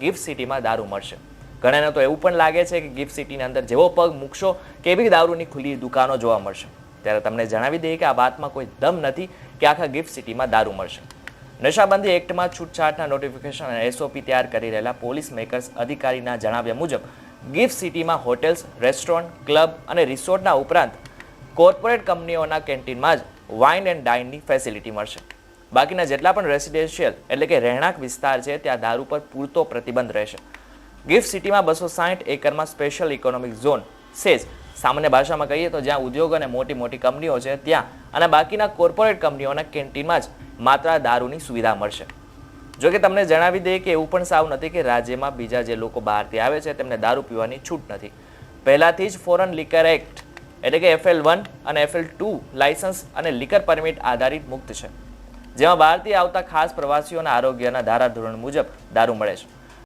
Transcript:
Gift સિટીમાં દારૂ મળશે. ઘણાને તો એવું પણ લાગે છે કે ગિફ્ટ સિટીની અંદર જેવો પગ મૂકશો કે એવી દારૂની ખુલ્લી દુકાનો જોવા મળશે. ત્યારે તમને જણાવી દઈએ કે આ વાતમાં કોઈ દમ નથી કે આખા ગિફ્ટ સિટીમાં દારૂ મળશે. નશાબંધી એક્ટમાં છૂટછાટના નોટિફિકેશન અને એસઓપી તૈયાર કરી રહેલા પોલીસ મેકર્સ અધિકારીના જણાવ્યા મુજબ, ગિફ્ટ સિટીમાં હોટેલ્સ, રેસ્ટોરન્ટ, ક્લબ અને રિસોર્ટના ઉપરાંત કોર્પોરેટ કંપનીઓના કેન્ટીનમાં જ વાઇન એન્ડ ડાઇનની ફેસિલિટી મળશે. બાકીના જેટલા પણ રેસિડેન્શિયલ એટલે કે રહેણાંક વિસ્તાર છે, ત્યાં દારૂ પર પૂરતો પ્રતિબંધ રહેશે. ગિફ્ટ સિટીમાં બસો સાઠ એકરમાં સ્પેશિયલ ઇકોનોમિક ઝોન સેઝ સામાન્ય ભાષામાં કહીએ તો જ્યાં ઉદ્યોગ અને મોટી મોટી કંપનીઓ છે, ત્યાં અને બાકીના કોર્પોરેટ કંપનીઓના કેન્ટીનમાં જ માત્ર દારૂની સુવિધા મળશે. જો કે તમને જણાવી દઈએ કે એવું પણ સાવ નથી કે રાજ્યમાં બીજા જે લોકો બહારથી આવે છે, તેમને દારૂ પીવાની છૂટ નથી. પહેલાંથી જ ફોરેન લિકર એક્ટ એટલે કે એફએલ વન અને એફએલ ટુ લાયસન્સ અને લિકર પરમિટ આધારિત મુક્ત છે. જેમાં બહારથી આવતા ખાસ પ્રવાસીઓના આરોગ્યના ધારાધોરણ મુજબ દારૂ મળે છે.